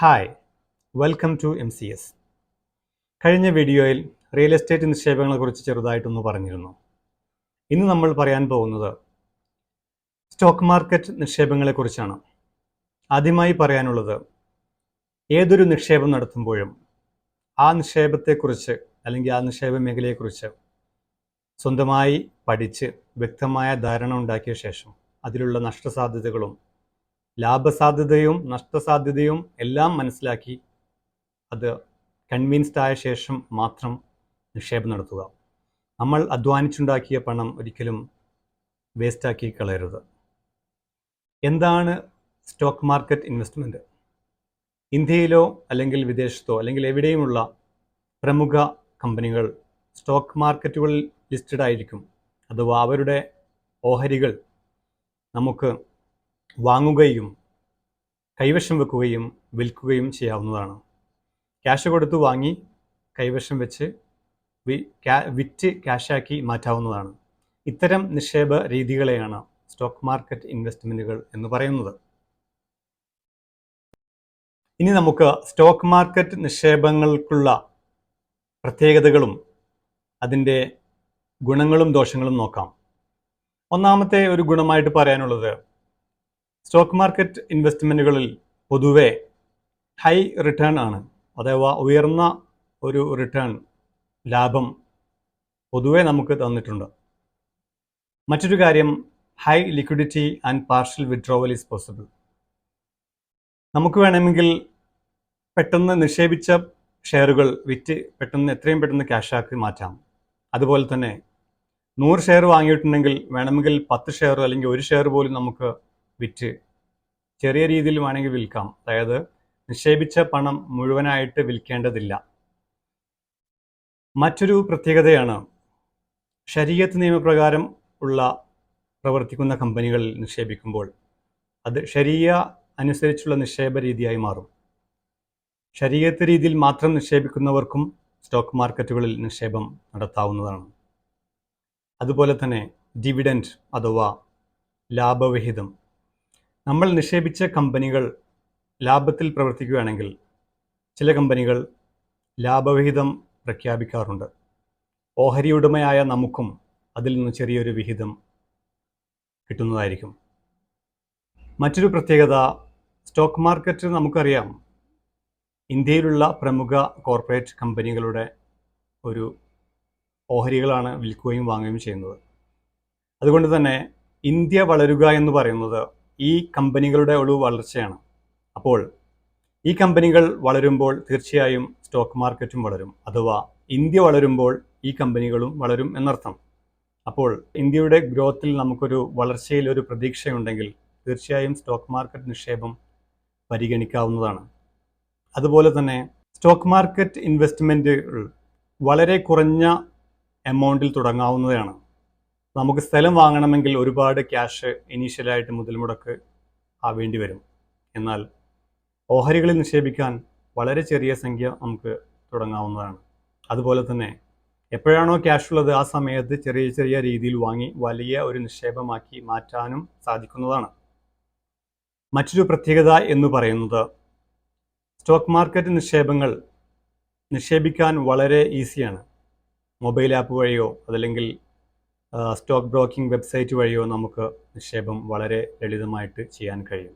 Hi welcome to M C S കഴിഞ്ഞ വീഡിയോയിൽ real estate നിക്ഷേപങ്ങളെക്കുറിച്ച് ചെറുതായിട്ടൊന്ന് പറഞ്ഞിരുന്നു. ഇന്ന് നമ്മൾ പറയാൻ പോകുന്നത് സ്റ്റോക്ക് മാർക്കറ്റ് നിക്ഷേപങ്ങളെക്കുറിച്ചാണ്. ആദ്യമായി പറയാനുള്ളത് ഏതൊരു നിക്ഷേപം നടത്തുമ്പോഴും ആ നിക്ഷേപത്തെക്കുറിച്ച് അല്ലെങ്കിൽ ആ നിക്ഷേപ മേഖലയെക്കുറിച്ച് സ്വന്തമായി പഠിച്ച് വ്യക്തമായ ധാരണ ഉണ്ടാക്കിയ ശേഷം അതിലുള്ള നഷ്ടസാധ്യതകളും ലാഭസാധ്യതയും നഷ്ടസാധ്യതയും എല്ലാം മനസ്സിലാക്കി അത് കൺവിൻസ്ഡ് ആയ ശേഷം മാത്രം നിക്ഷേപം നടത്തുക. നമ്മൾ അധ്വാനിച്ചുണ്ടാക്കിയ പണം ഒരിക്കലും വേസ്റ്റാക്കി കളയരുത്. എന്താണ് സ്റ്റോക്ക് മാർക്കറ്റ് ഇൻവെസ്റ്റ്മെന്റ് ഇന്ത്യയിലോ അല്ലെങ്കിൽ വിദേശത്തോ അല്ലെങ്കിൽ എവിടെയുമുള്ള പ്രമുഖ കമ്പനികൾ സ്റ്റോക്ക് മാർക്കറ്റുകളിൽ ലിസ്റ്റഡ് ആയിരിക്കും. അഥവാ അവരുടെ ഓഹരികൾ നമുക്ക് വാങ്ങുകയും കൈവശം വെക്കുകയും വിൽക്കുകയും ചെയ്യാവുന്നതാണ്. ക്യാഷ് കൊടുത്ത് വാങ്ങി കൈവശം വെച്ച് വിറ്റ് ക്യാഷാക്കി മാറ്റാവുന്നതാണ്. ഇത്തരം നിക്ഷേപ രീതികളെയാണ് സ്റ്റോക്ക് മാർക്കറ്റ് ഇൻവെസ്റ്റ്മെന്റുകൾ എന്ന് പറയുന്നത്. ഇനി നമുക്ക് സ്റ്റോക്ക് മാർക്കറ്റ് നിക്ഷേപങ്ങൾക്കുള്ള പ്രത്യേകതകളും അതിന്റെ ഗുണങ്ങളും ദോഷങ്ങളും നോക്കാം. ഒന്നാമത്തെ ഒരു ഗുണമായിട്ട് പറയാനുള്ളത് സ്റ്റോക്ക് മാർക്കറ്റ് ഇൻവെസ്റ്റ്മെന്റുകളിൽ പൊതുവെ ഹൈ റിട്ടേൺ ആണ്. അഥവാ ഉയർന്ന ഒരു റിട്ടേൺ ലാഭം പൊതുവെ നമുക്ക് തന്നിട്ടുണ്ട്. മറ്റൊരു കാര്യം high liquidity and partial withdrawal is possible. നമുക്ക് വേണമെങ്കിൽ പെട്ടെന്ന് നിക്ഷേപിച്ച ഷെയറുകൾ വിറ്റ് പെട്ടെന്ന് എത്രയും പെട്ടെന്ന് ക്യാഷാക്കി മാറ്റാം. അതുപോലെ തന്നെ നൂറ് ഷെയർ വാങ്ങിയിട്ടുണ്ടെങ്കിൽ വേണമെങ്കിൽ പത്ത് ഷെയർ അല്ലെങ്കിൽ ഒരു ഷെയർ പോലും നമുക്ക് വിറ്റ് ചെറിയ രീതിയിൽ വേണമെങ്കിൽ വിൽക്കാം. അതായത് നിക്ഷേപിച്ച പണം മുഴുവനായിട്ട് വിൽക്കേണ്ടതില്ല. മറ്റൊരു പ്രത്യേകതയാണ് ശരീരത്ത് നിയമപ്രകാരം ഉള്ള പ്രവർത്തിക്കുന്ന കമ്പനികളിൽ നിക്ഷേപിക്കുമ്പോൾ അത് ശരീര അനുസരിച്ചുള്ള നിക്ഷേപ രീതിയായി മാറും. ശരീരത്ത് രീതിയിൽ മാത്രം നിക്ഷേപിക്കുന്നവർക്കും സ്റ്റോക്ക് മാർക്കറ്റുകളിൽ നിക്ഷേപം നടത്താവുന്നതാണ്. അതുപോലെ തന്നെ ഡിവിഡൻഡ് അഥവാ ലാഭവിഹിതം. നമ്മൾ നിക്ഷേപിച്ച കമ്പനികൾ ലാഭത്തിൽ പ്രവർത്തിക്കുകയാണെങ്കിൽ ചില കമ്പനികൾ ലാഭവിഹിതം പ്രഖ്യാപിക്കാറുണ്ട്. ഓഹരി ഉടമയായ നമുക്കും അതിൽ നിന്ന് ചെറിയൊരു വിഹിതം കിട്ടുന്നതായിരിക്കും. മറ്റൊരു പ്രത്യേകത സ്റ്റോക്ക് മാർക്കറ്റ് നമുക്കറിയാം ഇന്ത്യയിലുള്ള പ്രമുഖ കോർപ്പറേറ്റ് കമ്പനികളുടെ ഒരു ഓഹരികളാണ് വിൽക്കുകയും വാങ്ങുകയും ചെയ്യുന്നത്. അതുകൊണ്ട് തന്നെ ഇന്ത്യ വളരുക എന്ന് പറയുന്നത് ഈ കമ്പനികളുടെ ഒരു വളർച്ചയാണ്. അപ്പോൾ ഈ കമ്പനികൾ വളരുമ്പോൾ തീർച്ചയായും സ്റ്റോക്ക് മാർക്കറ്റും വളരും അഥവാ ഇന്ത്യ വളരുമ്പോൾ ഈ കമ്പനികളും വളരും എന്നർത്ഥം. അപ്പോൾ ഇന്ത്യയുടെ ഗ്രോത്തിൽ നമുക്കൊരു വളർച്ചയിൽ ഒരു പ്രതീക്ഷയുണ്ടെങ്കിൽ തീർച്ചയായും സ്റ്റോക്ക് മാർക്കറ്റ് നിക്ഷേപം പരിഗണിക്കാവുന്നതാണ്. അതുപോലെ തന്നെ സ്റ്റോക്ക് മാർക്കറ്റ് ഇൻവെസ്റ്റ്മെന്റുകൾ വളരെ കുറഞ്ഞ എമൗണ്ടിൽ തുടങ്ങാവുന്നതാണ്. നമുക്ക് സ്ഥലം വാങ്ങണമെങ്കിൽ ഒരുപാട് ക്യാഷ് ഇനീഷ്യലായിട്ട് മുതൽ മുടക്ക് ആവേണ്ടി വരും. എന്നാൽ ഓഹരികളിൽ നിക്ഷേപിക്കാൻ വളരെ ചെറിയ സംഖ്യ നമുക്ക് തുടങ്ങാവുന്നതാണ്. അതുപോലെ തന്നെ എപ്പോഴാണോ ക്യാഷ് ഉള്ളത് ആ സമയത്ത് ചെറിയ ചെറിയ രീതിയിൽ വാങ്ങി വലിയ ഒരു നിക്ഷേപമാക്കി മാറ്റാനും സാധിക്കുന്നതാണ്. മറ്റൊരു പ്രത്യേകത എന്ന് പറയുന്നത് സ്റ്റോക്ക് മാർക്കറ്റ് നിക്ഷേപങ്ങൾ നിക്ഷേപിക്കാൻ വളരെ ഈസിയാണ് മൊബൈൽ ആപ്പ് വഴിയോ അതല്ലെങ്കിൽ സ്റ്റോക്ക് ബ്രോക്കിംഗ് വെബ്സൈറ്റ് വഴിയോ നമുക്ക് നിക്ഷേപം വളരെ ലളിതമായിട്ട് ചെയ്യാൻ കഴിയും.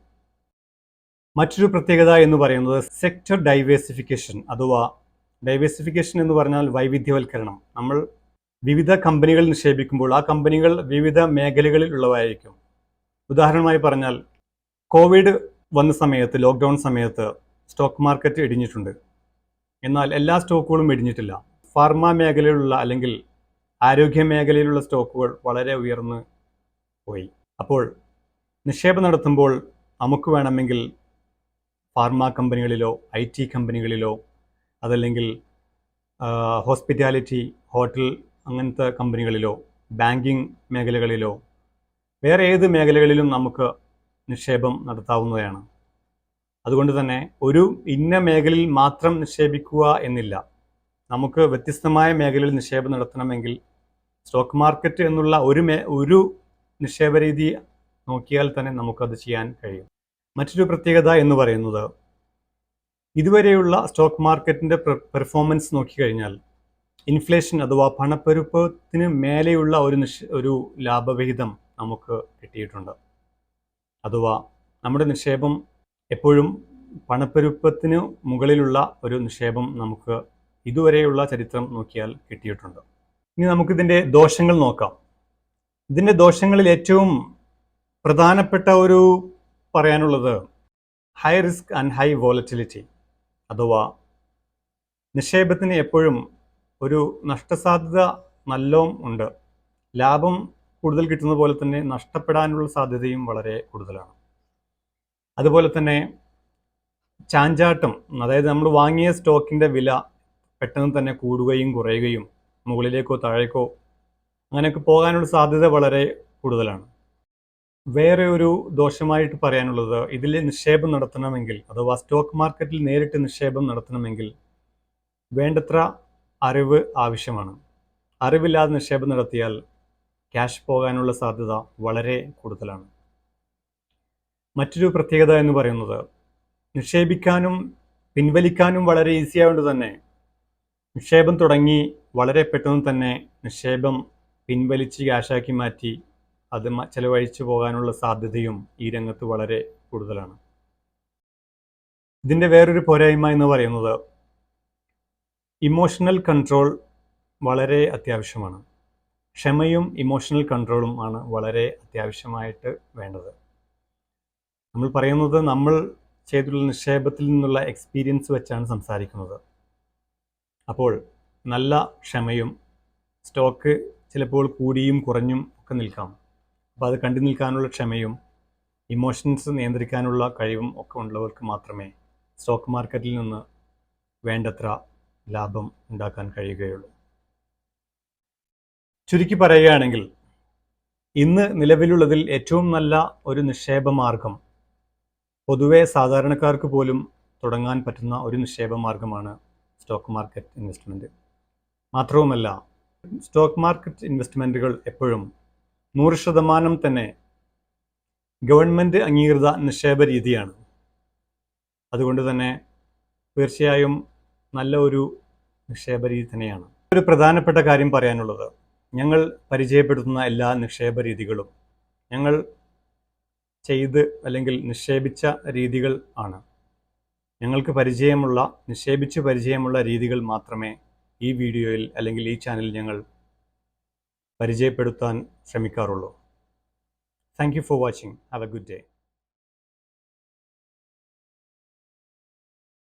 മറ്റൊരു പ്രത്യേകത എന്ന് പറയുന്നത് സെക്ടർ ഡൈവേഴ്സിഫിക്കേഷൻ അഥവാ ഡൈവേഴ്സിഫിക്കേഷൻ എന്ന് പറഞ്ഞാൽ വൈവിധ്യവൽക്കരണം. നമ്മൾ വിവിധ കമ്പനികൾ നിക്ഷേപിക്കുമ്പോൾ ആ കമ്പനികൾ വിവിധ മേഖലകളിൽ ഉള്ളവയായിരിക്കും ഉദാഹരണമായി പറഞ്ഞാൽ കോവിഡ് വന്ന സമയത്ത് ലോക്ക്ഡൗൺ സമയത്ത് സ്റ്റോക്ക് മാർക്കറ്റ് ഇടിഞ്ഞിട്ടുണ്ട്. എന്നാൽ എല്ലാ സ്റ്റോക്കുകളും ഇടിഞ്ഞിട്ടില്ല. ഫാർമ മേഖലയിലുള്ള അല്ലെങ്കിൽ ആരോഗ്യ മേഖലയിലുള്ള സ്റ്റോക്കുകൾ വളരെ ഉയർന്ന് പോയി. അപ്പോൾ നിക്ഷേപം നടത്തുമ്പോൾ നമുക്ക് വേണമെങ്കിൽ ഫാർമ കമ്പനികളിലോ ഐ ടി കമ്പനികളിലോ അതല്ലെങ്കിൽ ഹോസ്പിറ്റാലിറ്റി ഹോട്ടൽ അങ്ങനത്തെ കമ്പനികളിലോ ബാങ്കിങ് മേഖലകളിലോ വേറെ ഏത് മേഖലകളിലും നമുക്ക് നിക്ഷേപം നടത്താവുന്നതാണ് അതുകൊണ്ട് തന്നെ ഒരു ഇന്ന മേഖലയിൽ മാത്രം നിക്ഷേപിക്കുക എന്നില്ല. നമുക്ക് വ്യത്യസ്തമായ മേഖലയിൽ നിക്ഷേപം നടത്തണമെങ്കിൽ സ്റ്റോക്ക് മാർക്കറ്റ് എന്നുള്ള ഒരു മേ ഒരു നിക്ഷേപ രീതി നോക്കിയാൽ തന്നെ നമുക്കത് ചെയ്യാൻ കഴിയും. മറ്റൊരു പ്രത്യേകത എന്ന് പറയുന്നത് ഇതുവരെയുള്ള സ്റ്റോക്ക് മാർക്കറ്റിന്റെ പെർഫോമൻസ് നോക്കിക്കഴിഞ്ഞാൽ ഇൻഫ്ലേഷൻ അഥവാ പണപ്പെരുപ്പത്തിന് മേലെയുള്ള ഒരു നിഷ് ഒരു ലാഭവിഹിതം നമുക്ക് കിട്ടിയിട്ടുണ്ട്. അഥവാ നമ്മുടെ നിക്ഷേപം എപ്പോഴും പണപ്പെരുപ്പത്തിന് മുകളിലുള്ള ഒരു നിക്ഷേപം നമുക്ക് ഇതുവരെയുള്ള ചരിത്രം നോക്കിയാൽ കിട്ടിയിട്ടുണ്ട്. ഇനി നമുക്കിതിന്റെ ദോഷങ്ങൾ നോക്കാം. ഇതിന്റെ ദോഷങ്ങളിൽ ഏറ്റവും പ്രധാനപ്പെട്ട ഒരു പറയാനുള്ളത് high risk and high volatility അഥവാ നിക്ഷേപത്തിന് എപ്പോഴും ഒരു നഷ്ടസാധ്യത നല്ലോം ഉണ്ട്. ലാഭം കൂടുതൽ കിട്ടുന്ന പോലെ തന്നെ നഷ്ടപ്പെടാനുള്ള സാധ്യതയും വളരെ കൂടുതലാണ്. അതുപോലെ തന്നെ ചാഞ്ചാട്ടം അതായത് നമ്മൾ വാങ്ങിയ സ്റ്റോക്കിന്റെ വില പെട്ടെന്ന് തന്നെ കൂടുകയും കുറയുകയും മുകളിലേക്കോ താഴേക്കോ അങ്ങനെയൊക്കെ പോകാനുള്ള സാധ്യത വളരെ കൂടുതലാണ്. വേറെ ഒരു ദോഷമായിട്ട് പറയാനുള്ളത് ഇതിൽ നിക്ഷേപം നടത്തണമെങ്കിൽ അഥവാ സ്റ്റോക്ക് മാർക്കറ്റിൽ നേരിട്ട് നിക്ഷേപം നടത്തണമെങ്കിൽ വേണ്ടത്ര അറിവ് ആവശ്യമാണ്. അറിവില്ലാതെ നിക്ഷേപം നടത്തിയാൽ ക്യാഷ് പോകാനുള്ള സാധ്യത വളരെ കൂടുതലാണ്. മറ്റൊരു പ്രത്യേകത എന്ന് പറയുന്നത് നിക്ഷേപിക്കാനും പിൻവലിക്കാനും വളരെ ഈസി ആയതുകൊണ്ട് തന്നെ നിക്ഷേപം തുടങ്ങി വളരെ പെട്ടെന്ന് തന്നെ നിക്ഷേപം പിൻവലിച്ച് ക്യാഷാക്കി മാറ്റി അത് ചെലവഴിച്ചു പോകാനുള്ള സാധ്യതയും ഈ രംഗത്ത് വളരെ കൂടുതലാണ്. ഇതിന്റെ വേറൊരു പോരായ്മ എന്ന് പറയുന്നത് ഇമോഷണൽ കൺട്രോൾ വളരെ അത്യാവശ്യമാണ്. ക്ഷമയും ഇമോഷണൽ കൺട്രോളും ആണ് വളരെ അത്യാവശ്യമായിട്ട് വേണ്ടത്. നമ്മൾ പറയുന്നത് നമ്മൾ ചെയ്തിട്ടുള്ള നിക്ഷേപത്തിൽ നിന്നുള്ള എക്സ്പീരിയൻസ് വെച്ചാണ് സംസാരിക്കുന്നത്. അപ്പോൾ നല്ല ക്ഷമയും സ്റ്റോക്ക് ചിലപ്പോൾ കൂടിയും കുറഞ്ഞും ഒക്കെ നിൽക്കാം. അപ്പോൾ അത് കണ്ടു നിൽക്കാനുള്ള ക്ഷമയും ഇമോഷൻസ് നിയന്ത്രിക്കാനുള്ള കഴിവും ഒക്കെ ഉള്ളവർക്ക് മാത്രമേ സ്റ്റോക്ക് മാർക്കറ്റിൽ നിന്ന് വേണ്ടത്ര ലാഭം ഉണ്ടാക്കാൻ കഴിയുകയുള്ളൂ. ചുരുക്കി പറയുകയാണെങ്കിൽ ഇന്ന് നിലവിലുള്ളതിൽ ഏറ്റവും നല്ല ഒരു നിക്ഷേപ മാർഗം പൊതുവെ സാധാരണക്കാർക്ക് പോലും തുടങ്ങാൻ പറ്റുന്ന ഒരു നിക്ഷേപ മാർഗമാണ് സ്റ്റോക്ക് മാർക്കറ്റ് ഇൻവെസ്റ്റ്മെന്റ് മാത്രവുമല്ല സ്റ്റോക്ക് മാർക്കറ്റ് ഇൻവെസ്റ്റ്മെന്റുകൾ എപ്പോഴും നൂറ് ശതമാനം തന്നെ ഗവൺമെന്റ് അംഗീകൃത നിക്ഷേപ രീതിയാണ്. അതുകൊണ്ട് തന്നെ തീർച്ചയായും നല്ല ഒരു നിക്ഷേപ രീതി തന്നെയാണ്. ഒരു പ്രധാനപ്പെട്ട കാര്യം പറയാനുള്ളത്. ഞങ്ങൾ പരിചയപ്പെടുത്തുന്ന എല്ലാ നിക്ഷേപ രീതികളും ഞങ്ങൾ ചെയ്ത് അല്ലെങ്കിൽ നിക്ഷേപിച്ച രീതികൾ ആണ്. ഞങ്ങൾക്ക് പരിചയമുള്ള നിക്ഷേപിച്ച് പരിചയമുള്ള രീതികൾ മാത്രമേ ഈ വീഡിയോയിൽ അല്ലെങ്കിൽ ഈ ചാനലിൽ ഞങ്ങൾ പരിചയപ്പെടുത്താൻ ശ്രമിക്കാറുള്ളൂ. Thank you for watching have a good day